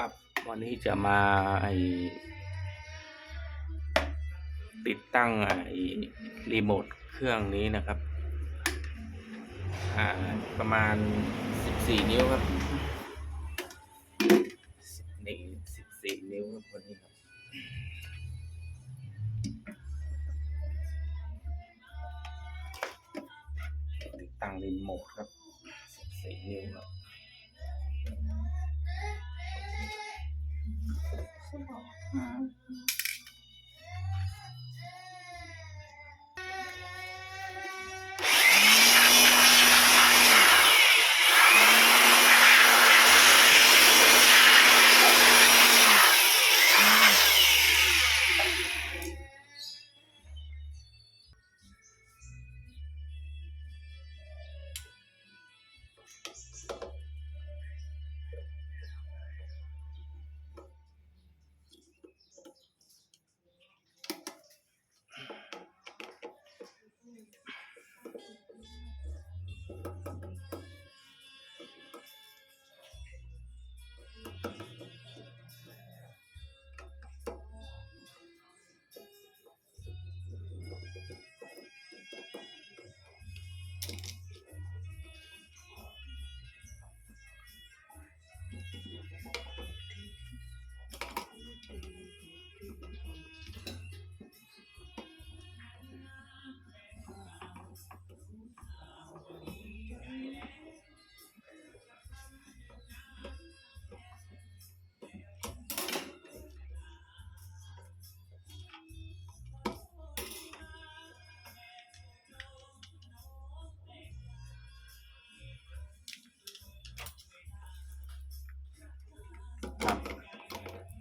ครับ วันนี้จะมาไอติดตั้งไอรีโมทเครื่องนี้นะครับ อ่า ประมาณ 14 นิ้วครับนี่14 นิ้วครับวันนี้ครับติดตั้งรีโมทครับ14นิ้วครับ Mm-hmm.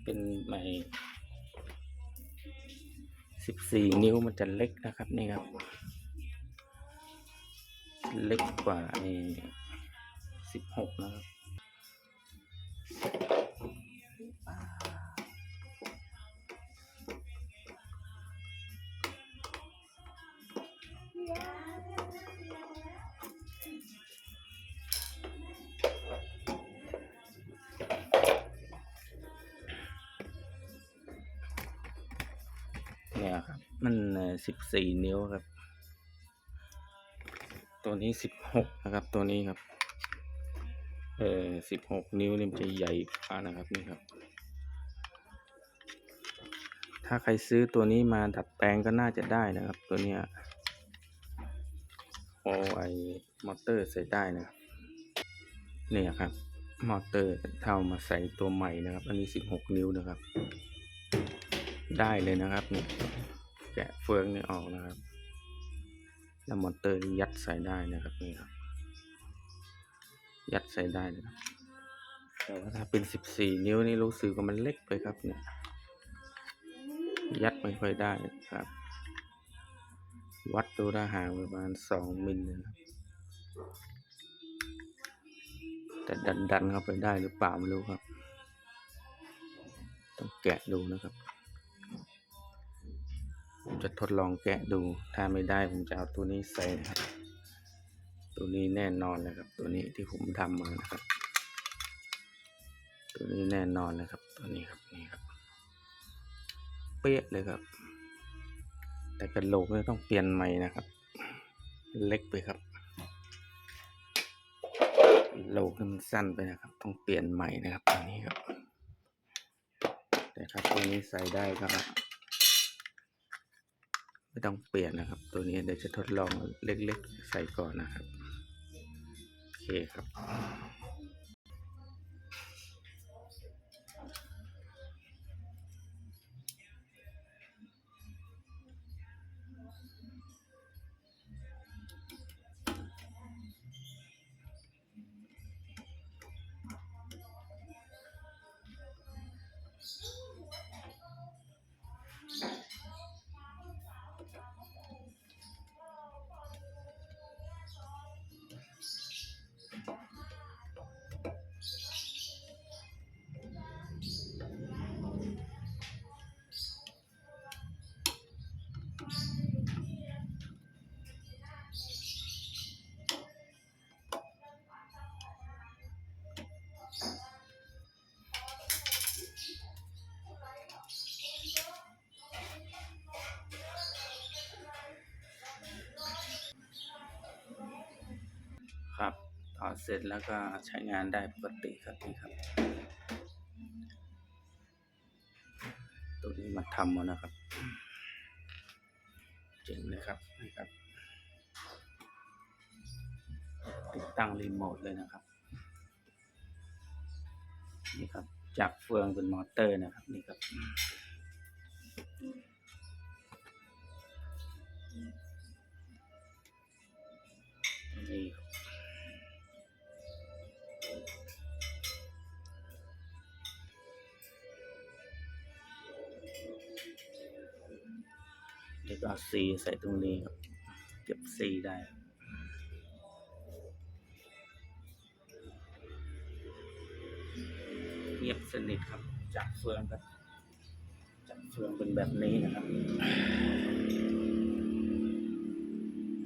เป็นใหม่สิบสี่นิ้วมันจะเล็กนะครับนี่ครับ เล็กกว่าไอ้สิบหกนะครับ มันสิบสี่นิ้วครับ ตัวนี้สิบหกนะครับ ตัวนี้ครับ เออสิบหกนิ้วนี่มันจะใหญ่กว่านะครับนี่ครับ ถ้าใครซื้อตัวนี้มาดัดแปลงก็น่าจะได้นะครับ ตัวเนี้ยโอไอมอเตอร์ใส่ได้นะครับเนี่ยครับ มอเตอร์เท่ามาใส่ตัวใหม่นะครับ อันนี้สิบหกนิ้วนะครับ ได้เลยนะครับเนี่ย แกะเฟืองนี่ออกนะครับ แล้วมอเตอร์นี่ยัดใส่ได้นะครับนี่ครับ ยัดใส่ได้นะครับ แต่ว่าถ้าเป็นสิบสี่นิ้วนี่รู้สึกว่ามันเล็กไปครับเนี่ย ยัดไม่ค่อยได้ครับ วัดดูได้ห่างประมาณสองมิลนะครับแต่ดันดันเข้าไปได้หรือเปล่าไม่รู้ครับ ต้องแกะดูนะครับ ผมจะทดลองแกะดู ถ้าไม่ได้ผมจะเอาตัวนี้ใส่นะครับ ตัวนี้แน่นอนเลยครับ ตัวนี้ที่ผมทำมานะครับ ตัวนี้แน่นอนนะครับ ตัวนี้ครับนี่ครับ เป๊ะเลยครับ แต่กระโหลกเนี่ยต้องเปลี่ยนใหม่นะครับ เล็กไปครับโหลกมันสั้นไปนะครับ ต้องเปลี่ยนใหม่นะครับตัวนี้ครับ แต่ถ้าตัวนี้ใส่ได้ก็ ไม่ต้องเปลี่ยนนะครับ ตัวนี้เดี๋ยวจะทดลองเล็กๆ ใส่ก่อนนะครับ โอเคครับ เสร็จแล้วก็ใช้งานได้ปกติครับนี่ครับ ตัวนี้มาทำเอานะครับ เจ๋งเลยครับนี่ครับ ติดตั้งรีโมทเลยนะครับ นี่ครับ จากเฟืองเป็นมอเตอร์นะครับ นี่ครับ เดี๋ยวก็เอาซีใส่ตรงนี้ครับเก็บซีได้เงียบสนิทครับ จากเฟืองครับจากเฟืองเป็นแบบนี้นะครับ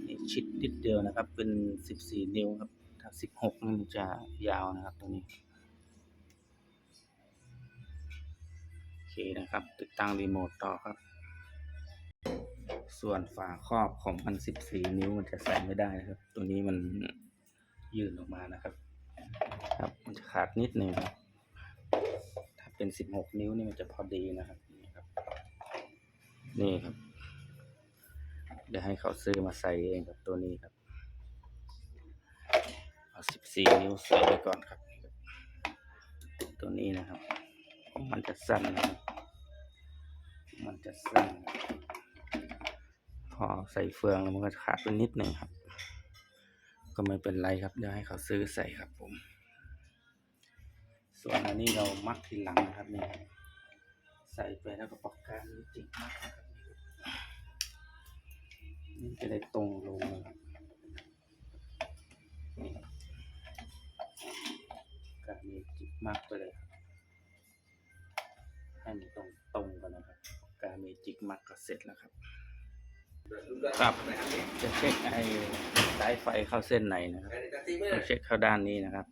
นี่ชิดนิดเดียวนะครับ เป็นสิบสี่นิ้วครับ ถ้าสิบหกมันจะยาวนะครับตรงนี้โอเคนะครับ ติดตั้งรีโมทต่อครับ ส่วนฝาครอบของมันสิบสี่นิ้วมันจะใส่ไม่ได้นะครับ ตัวนี้มันยื่นออกมานะครับ ครับมันจะขาดนิดหนึ่งครับถ้าเป็นสิบหกนิ้วนี่มันจะพอดีนะครับนี่ครับ นี่ครับ เดี๋ยวให้เขาซื้อมาใส่เองครับตัวนี้ครับเอาสิบสี่นิ้วใส่ไว้ก่อนครับนี่ครับ ตัวนี้นะครับ มันจะสั้นนะครับมันจะสั้นนะครับ พอใส่เฟืองแล้วมันก็ขาดไปนิดหนึ่งครับ ก็ไม่เป็นไรครับเดี๋ยวให้เขาซื้อใส่ครับผม ส่วนอันนี้เรามัดทีหลังนะครับนี่ใส่ไปแล้วก็ปากกานี่จิกมัดนะครับนี่จะได้ตรงลงนะครับนี่ครับปากกานี่จิกมัดไปเลยครับให้มันตรงตรงกันนะครับ กาเมจิกมัดก็เสร็จแล้วครับ ครับจะเช็คไอ้สายไฟเข้าเส้นไหนนะครับต้องเช็คเข้าด้านนี้นะครับ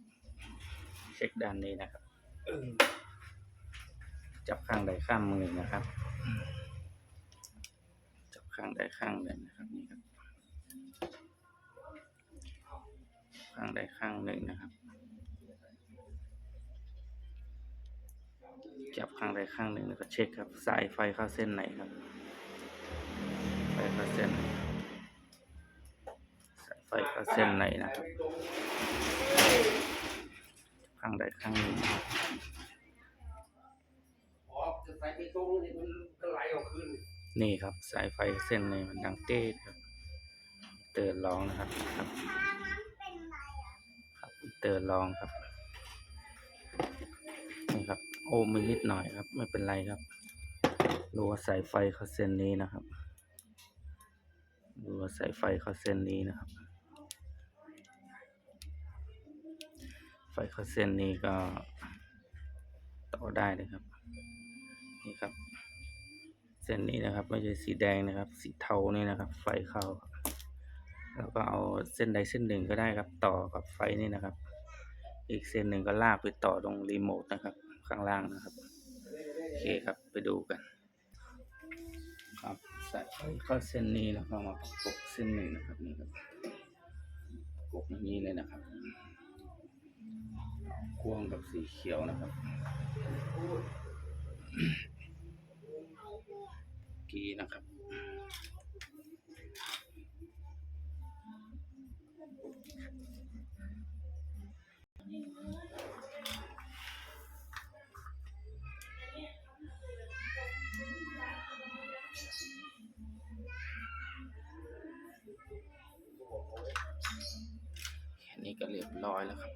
เช็คด้านนี้นะครับ จับข้างใดข้างมือนะครับ จับข้างใดข้างหนึ่งนะครับนี่ครับ ข้างใดข้างหนึ่งนะครับ จับข้างใดข้างหนึ่งแล้วก็เช็คครับ สายไฟเข้าเส้นไหนครับไฟเข้าเส้นไหนสายไฟเข้าเส้นไหนนะครับข้างใดข้างหนึ่งนะครับอ๋อจะใส่ไปตรงนี่มันก็ไหลออกคืนนี่ครับสายไฟเส้นนี้มันดังเต้ครับเตือนร้องนะครับครับครับเตือนร้องครับนี่ครับโอ้มีนิดหน่อยครับ ไม่เป็นไรครับดูว่าสายไฟเขาเส้นนี้นะครับ ดูว่าสายไฟเขาเส้นนี้นะครับ ไฟเขาเส้นนี้ก็ต่อได้เลยครับ นี่ครับ เส้นนี้นะครับไม่ใช่สีแดงนะครับ สีเทานี่นะครับ ไฟเข้า แล้วก็เอาเส้นใดเส้นหนึ่งก็ได้ครับ ต่อกับไฟนี่นะครับ อีกเส้นหนึ่งก็ลากไปต่อตรงรีโมทนะครับ ข้างล่างนะครับ โอเคครับไปดูกัน ส่เข้าเส้นนี้แล้วก็มาประกบเส้นหนึ่งนะครับนี่ครับประกบอย่างนี้เลยนะครับกวงกับสีเขียวนะครับกีนะครับ รียบร้อยแล้วครับ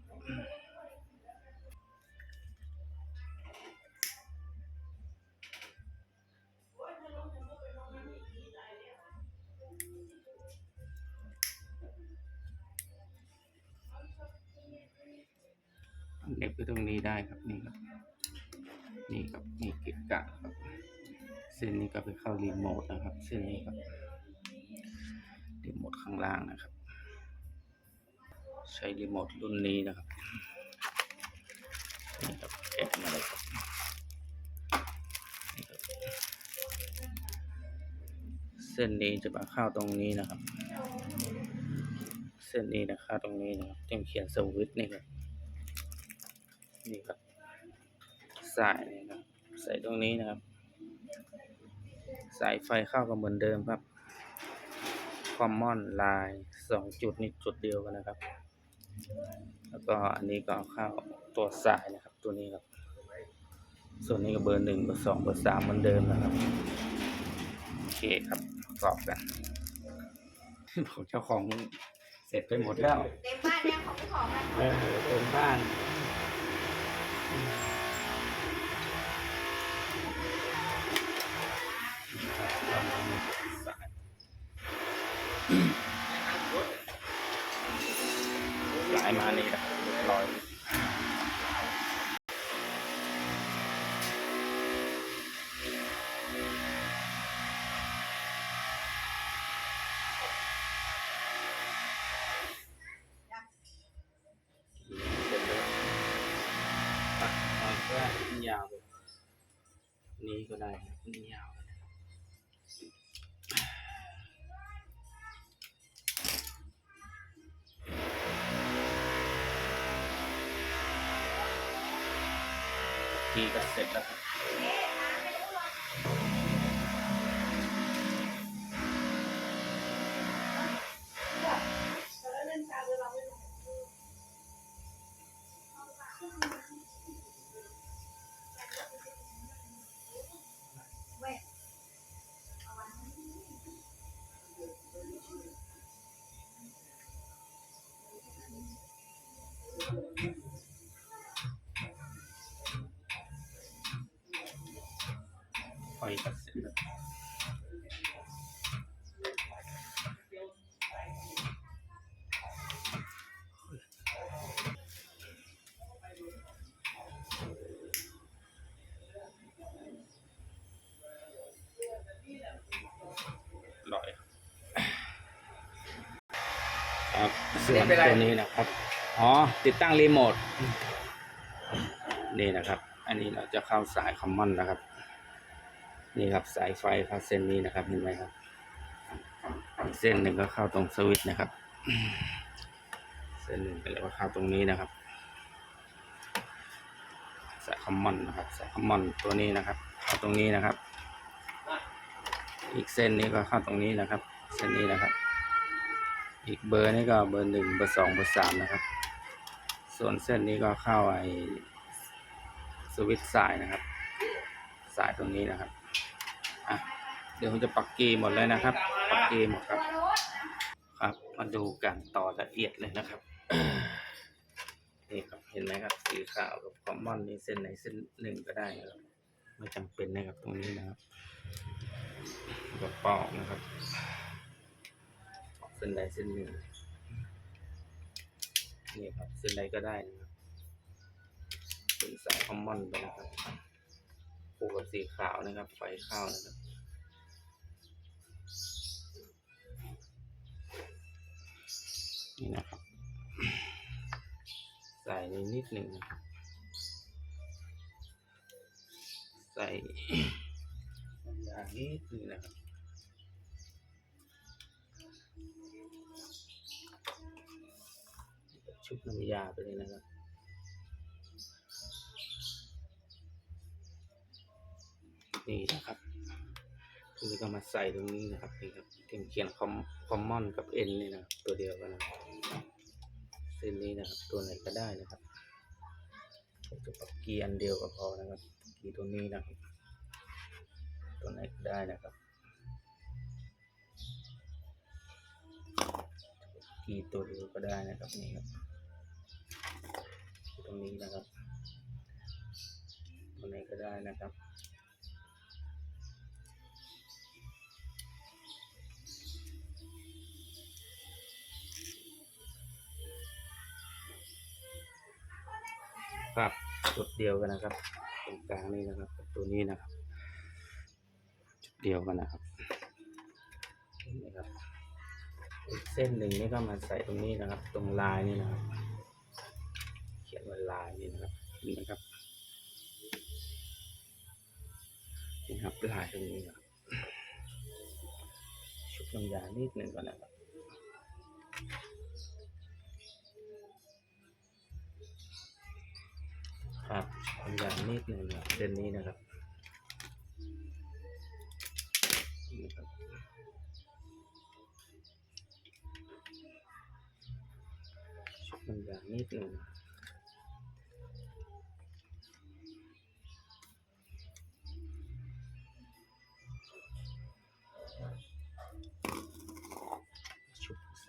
เน็บไปตรงนี้ได้ครับนี่ครับ นี่ครับนี่เกะกะครับ เส้นนี้ก็ไปเข้ารีโมทนะครับ เส้นนี้ครับรีโมทข้างล่างนะครับ ใช้รีโมทรุ่นนี้นะครับนี่ครับแกะมาเลยครับนี่ครับเส้นนี้จะมาเข้าตรงนี้นะครับ เส้นนี้นะครับตรงนี้นะครับเต็มเขียนสวิตช์นี่ครับนี่ครับสายนี่ครับใส่ตรงนี้นะครับ สายไฟเข้าก็เหมือนเดิมครับ common line สองจุดนี่จุดเดียวกันนะครับ แล้วก็อันนี้ก็เอาเข้าตัวสายนะครับ ตัวนี้ครับ ส่วนนี้ก็เบอร์หนึ่งเบอร์สองเบอร์สามเหมือนเดิมนะครับ โอเคครับประกอบกันผมเจ้าของเสร็จไปหมดแล้วเต็มบ้านเนี่ยของของมันเออเต็มบ้านสายมานี่ ทีก็เสร็ สวนตัวนี้นะครับ อ๋อ ติดตั้งรีโมท นี่นะครับ อันนี้เราจะเข้าสายคอมมอนนะครับ นี่ครับสายไฟครับเส้นนี้นะครับ เห็นไหมครับเส้นหนึ่งก็เข้าตรงสวิตช์นะครับ เส้นหนึ่งก็เรียกว่าเข้าตรงนี้นะครับ สายคอมมอนนะครับ สายคอมมอนตัวนี้นะครับ เข้าตรงนี้นะครับ อีกเส้นนี้ก็เข้าตรงนี้นะครับ เส้นนี้นะครับ อีกเบอร์นี้ก็เบอร์หนึ่งเบอร์สองเบอร์สามนะครับ ส่วนเส้นนี้ก็เข้าไอสวิตสายนะครับ สายตรงนี้นะครับอะเดี๋ยวผมจะปักกีหมดเลยนะครับ ปักกีหมดครับครับ มาดูการต่อละเอียดเลยนะครับนี่ครับเห็นไหมครับสีขาวกับคอมมอนนี่เส้นไหนเส้นหนึ่งก็ได้ครับไม่จำเป็นนะครับตรงนี้นะครับกับปอกนะครับ เส้นใดเส้นหนึ่งนี่ครับเส้นใดก็ได้นะครับเป็นสายคอมมอนไปนะครับคู่กับสีขาวนะครับไฟเข้านะครับนี่นะครับใส่นิดนิดหนึ่งนะครับใส่น้ำยานิดหนึงนะครับ ชุบน้ำยาไปเลยนะครับนี่นะครับทีนี้ก็มาใส่ตรงนี้นะครับนี่ครับเขียนเขียนคอมคอมมอนกับเอ็นนี่นะตัวเดียวกันนะเส้นนี้นะครับตัวไหนก็ได้นะครับจะปักกีอันเดียวก็พอนะครับกีตัวนี้นะครับ ตัวไหนก็ได้นะครับกีตัวเดียวก็ได้นะครับนี่ครับ รงนี้นะครับตัวไหนก็ได้นะครับครับจุดเดียวกันนะครับ ตรงกลางนี่นะครับตัวนี้นะครับ จุดเดียวกันนะครับนไหมครับอีกเส้นหนึ่งนี่ก็มาใส่ตรงนี้นะครับ ตรงลายนี่นะครับ ขียนเวลานี่นะครับนี่นะครับนี่ครับลายตรงนี้ครับชุบน้ำยานิดนึงก่อนนะครับครับน้ำยานิดนึงนะเด่นนี้นะครับชุบน้ำยานิดนึ่ง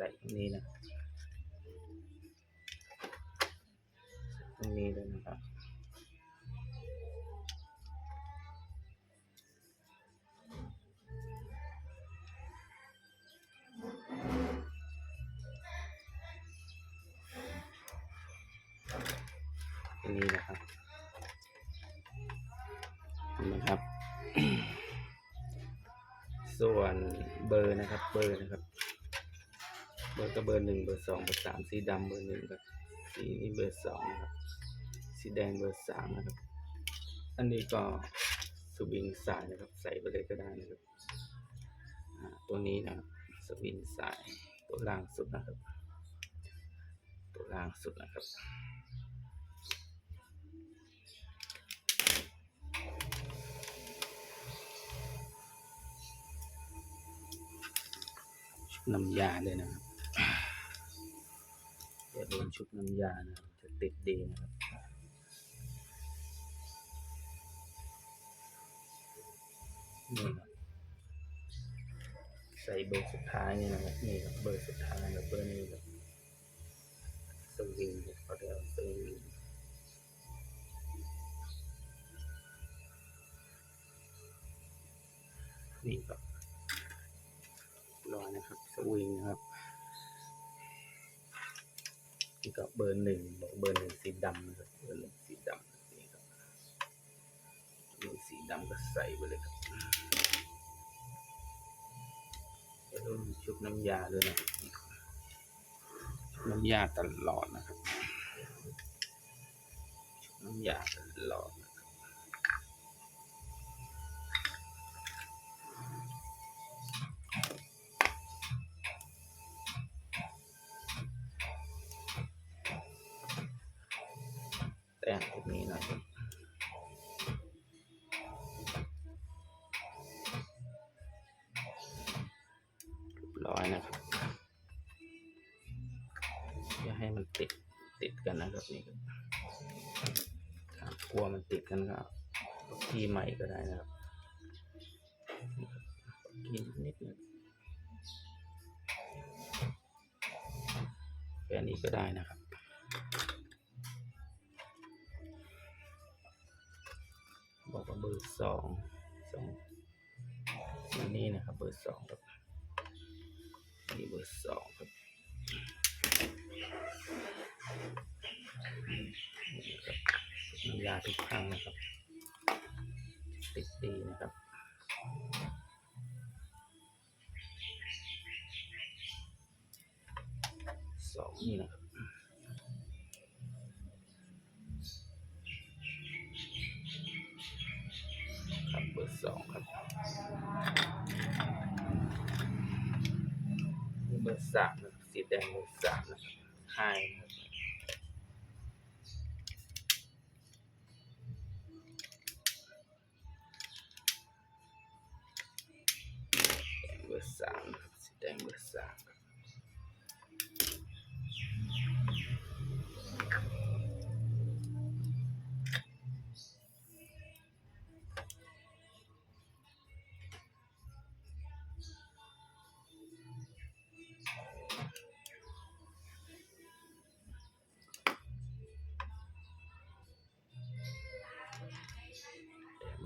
ส่ตรงนี้นะตรงนี้เลยนะครับตรงนี้นะครับนไหมครับ ส่วนเบอร์นะครับ เบอร์นะครับ บอร์ก็เบอร์หนึ่งเบอร์สองเบอร์สามสีดำเบอร์หนึ่งครับ สีนี้เบอร์สองนะครับ สีแดงเบอร์สามนะครับ อันนี้ก็สวิงสายนะครับ ใส่ไปเลยก็ได้นะครับตัวนี้นะครับสวิงสายตัวล่างสุดนะครับ ตัวล่างสุดนะครับชุบน้ำยาเลยนะครับ อย่าโดนชุบน้ำยานะจะติดดีนะครับนี่ครับใส่เบอร์สุดท้ายนี่นะครับนี่ครับเบอร์สุดท้ายครับเบอร์นี้ครับสวิงเขาเรียกสวิงนี่ครับรอนะครับสวิงนะครับ นี่ก็เบอร์หนึ่งบอกเบอร์หนึ่งสีดำนะครับเบอร์หนึ่งสีดำนี่ครับมีสีดำก็ใส่ไปเลยครับแล้วชุบน้ำยาด้วยนะน้ำยาตลอดนะครับ น้ำยาตลอด นะครับแต่งตรงนี้หน่อยครับเรียบร้อยนะครับอย่าให้มันติดติดกันนะครับนี่ครับกลัวมันติดกันก็ที่ใหม่ก็ได้นะครับนี่ครับที่นิดนึงแค่นี้ก็ได้นะครับ สองครับนี่เบอร์สองครับนี่ครับน้ำยาทุกครั้งนะครับ ติดดีนะครับสองนี่นะครับครับเบอร์สองครับนี่เบอร์ สามสีแดงเบอร์สามนะครับไฮ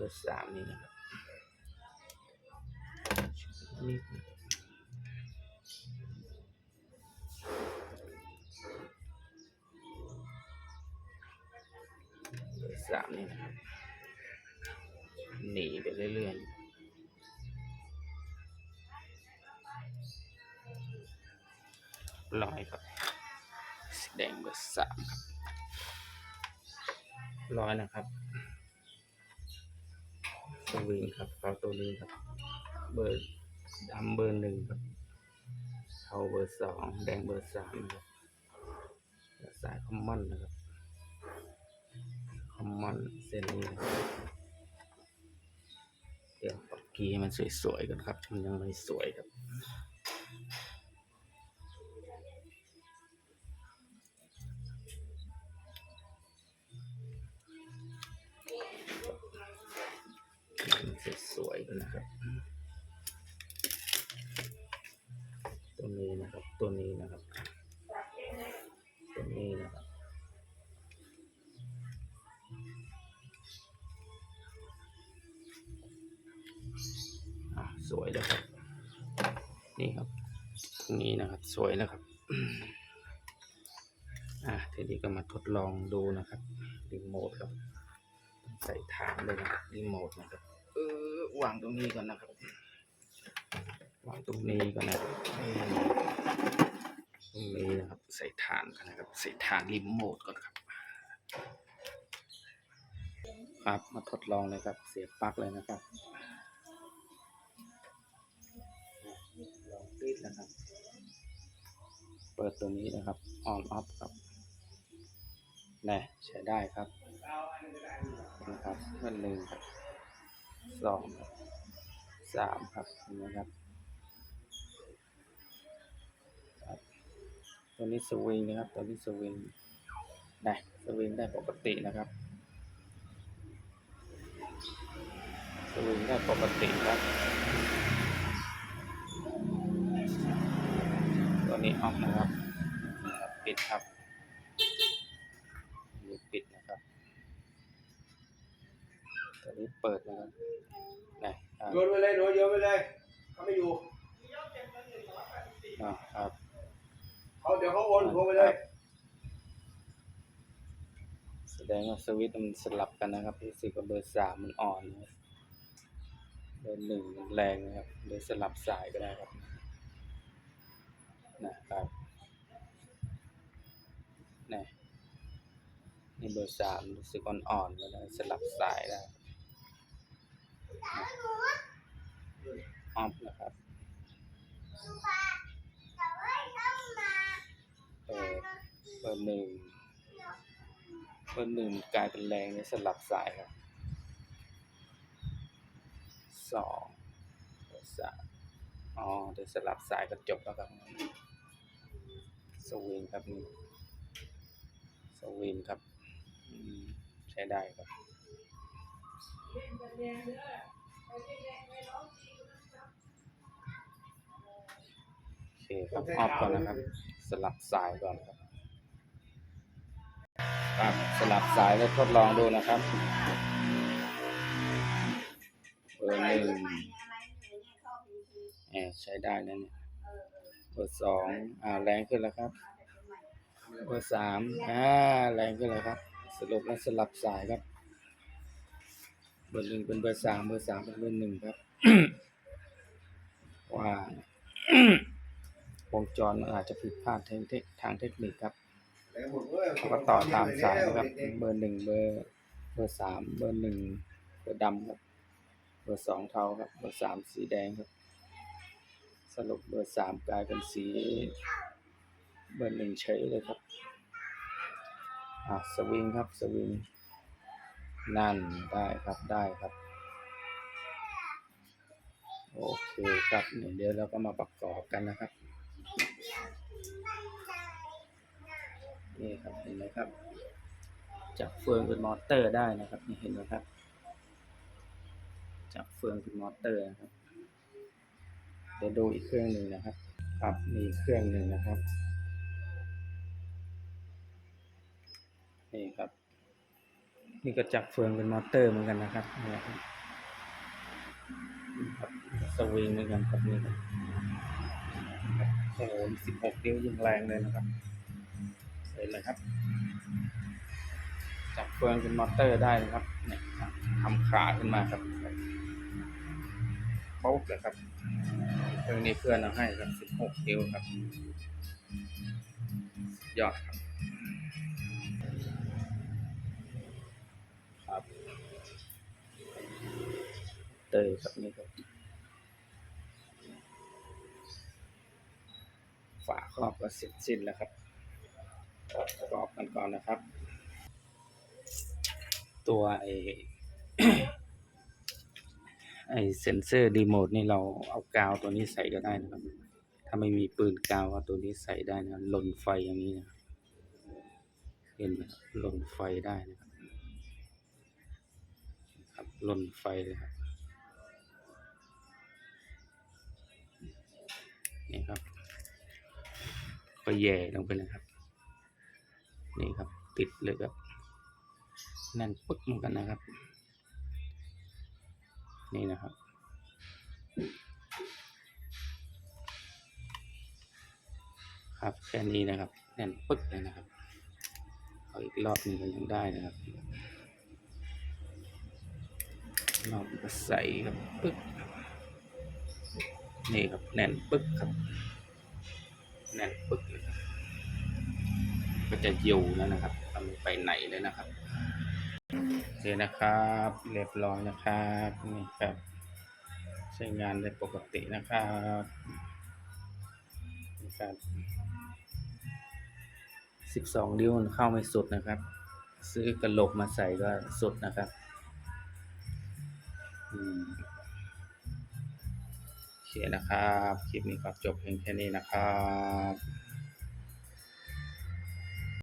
อร์สามนี่นะครับนิดนึงเบอร์สามนี่นะครับหนีไปเรื่อยๆร้อยครับสีแดงเบอร์สามครับร้อยนะครับ สวิงครับเขาตัวนี้ครับ เบอร์ดำเบอร์หนึ่งครับเทาเบอร์สองแดงเบอร์สามนะครับสายคอมมอนนะครับคอมมอนเส้นนี้นะครับเดี๋ยวปักกี้ให้มันสวยๆกันครับมันยังไม่สวยครับ นี่ครับตรงนี้นะครับสวยนะครับอะทีนี้ก็มาทดลองดูนะครับรีโมทครับ ใส่ฐานเลยนะครับรีโมทนะครับเออวางตรงนี้ก่อนนะครับวางตรงนี้ก่อนนะครับเออตรงนี้นะครับใส่ฐานก่อนนะครับ ใส่ฐานรีโมทก่อนครับ ครับมาทดลองเลยครับ เสียบปลั๊กเลยนะครับ ลองปิดนะครับ เปิดตัวนี้นะครับ on off ครับแน่ใช้ได้ครับนะครับเพื่อนหนึ่งครับสองครับสามครับนไหมครับครับ ตัวนี้สวิงนะครับ ตัวนี้สวิงได้สวิงได้ปกตินะครับสวิงได้ปกติครับ ตัวนี้ออฟนะครับนะครับปิดครับนี่ปิดนะครับ ตัวนี้เปิดนะครับไหนอ่าโยนไปเลยโยนโยนไปเลยเขาไม่อยู่อ่าครับเขาเดี๋ยวเขาวนโทรไปเลยแสดงว่าสวิตช์มันสลับกันนะครับรู้สึกว่าเบอร์สามมันอ่อนนะครับเบอร์หนึ่งมันแรงนะครับเดี๋ยวสลับสายก็ได้ครับ นะครับนี่นี่เบอร์สามรู้สึกอ่อนๆก็ได้สลับสายได้ออฟนะครับเบอร์หนึ่งเบอร์หนึ่งกลายเป็นแรงเนี่ยสลับสายครับสองเบอร์สามอ๋อเดี๋ยวสลับสายก็จบแล้วครับ สวิงครับนี่สวิงครับอืมใช้ได้ครับโอเคครับออฟก่อนนะครับ สลับสายก่อนครับครับสลับสายแล้วทดลองดูนะครับเบอร์หนึ่งแอบใช้ได้นะเนี่ย เบอร์สองอ่าแรงขึ้นแล้วครับเบอร์สามอ่าแรงขึ้นแล้วครับ สรุปแล้วสลับสายครับ เบอร์หนึ่งเป็นเบอร์สามเบอร์สามเป็นเบอร์หนึ่งครับว่าวงจรมันอาจจะผิดพลาดทางเทคทางเทคนิคครับเขาก็ต่อตามสายนะครับ เบอร์หนึ่งเบอร์เบอร์สามเบอร์หนึ่งเบอร์ดำครับ เบอร์สองเทาครับ เบอร์สามสีแดงครับ สรุปเบอร์สามกลายเป็นสีเบอร์หนึ่งเฉยเลยครับ อะสวิงครับสวิง นั่นได้ครับได้ครับ โอเคครับเนี่ยเดี๋ยวเราก็มาประกอบกันนะครับ นี่ครับเห็นไหมครับจากเฟืองเป็นมอเตอร์ได้นะครับนี่เห็นไหมครับจากเฟืองเป็นมอเตอร์นะครับ ดี๋ยวดูอีกเครื่องหนึ่งนะครับครับมีเครื่องหนึ่งนะครับ นี่ครับ นี่ก็จากเฟืองเป็นมอเตอร์เหมือนกันนะครับนี่ครับสวิงเหมือนกันครับนี่ครับโอ้โหสิบหกนิ้วยิงแรงเลยนะครับเห็นเลยครับจากเฟืองเป็นมอเตอร์ได้นะครับเนี่ยทำขาขึ้นมาครับป๊บเลยครับ เครื่องนี้เพื่อนเอาให้ครับสิบหกนิ้วครับ ยอดครับ ครับ เตยครับนี่ครับ ฝาครอบก็เสร็จสิ้นแล้วครับประกอบกันก่อนนะครับ ตัวไอ ไอเซนเซอร์รีโมทนี่เราเอากาวตัวนี้ใส่ก็ได้นะครับ ถ้าไม่มีปืนกาวเอาตัวนี้ใส่ได้นะหล่นไฟอย่างนี้นะเห็นไหมหล่นไฟได้นะครับครับหล่นไฟเลยครับนี่ครับ ก็แย่ลงไปเลยครับ นี่ครับ ติดเลยครับแน่นปึ๊กเหมือนกันนะครับ นี่นะครับ ครับแค่นี้นะครับ แน่นปึ๊กเลยนะครับเอาอีกรอบหนึ่งก็ยังได้นะครับรอบก็ใส่ครับปึ๊กนี่ครับแน่นปึ๊กครับ แน่นปึ๊กเลยก็จะอยู่แล้วนะครับทำไปไหนเลยนะครับ เคนะครับ เรียบร้อยนะครับนี่ครับใช้งานได้ปกตินะครับนี่ครับสิบสองนิ้วเข้าไม่สุดนะครับ ซื้อกระโหลกมาใส่ก็สุดนะครับอืมโอเคนะครับ คลิปนี้ก็จบเพียงแค่นี้นะครับ